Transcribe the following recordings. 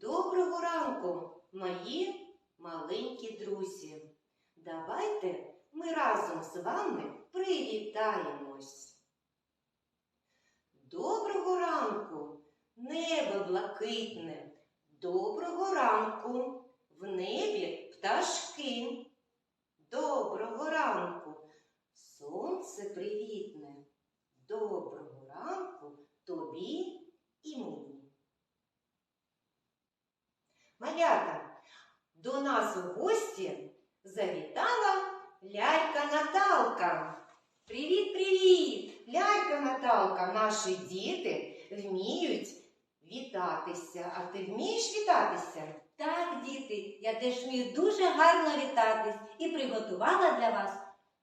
Доброго ранку, мої маленькі друзі. Давайте ми разом з вами привітаємось. Доброго ранку, небо блакитне. Доброго ранку, в небі пташки. Доброго ранку, сонце привітне. Доброго ранку тобі і мені. Малята, до нас у гості завітала лялька Наталка. Привіт, привіт! Лялька Наталка, наші діти вміють вітатися. А ти вмієш вітатися? Так, діти, я теж вмію дуже гарно вітатись і приготувала для вас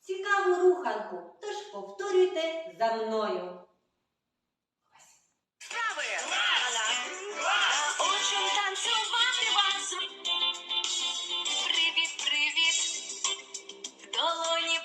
цікаву руханку. Тож повторюйте за мною.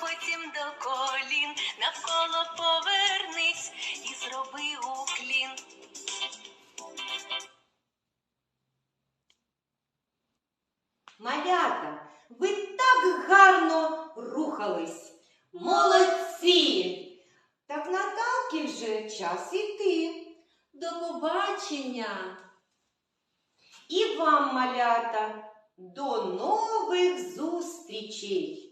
Потім до колін. Навколо повернись і зроби уклін. Малята, ви так гарно рухались. Молодці! Так Наталки вже час іти. До побачення! І вам, малята, до нових зустрічей!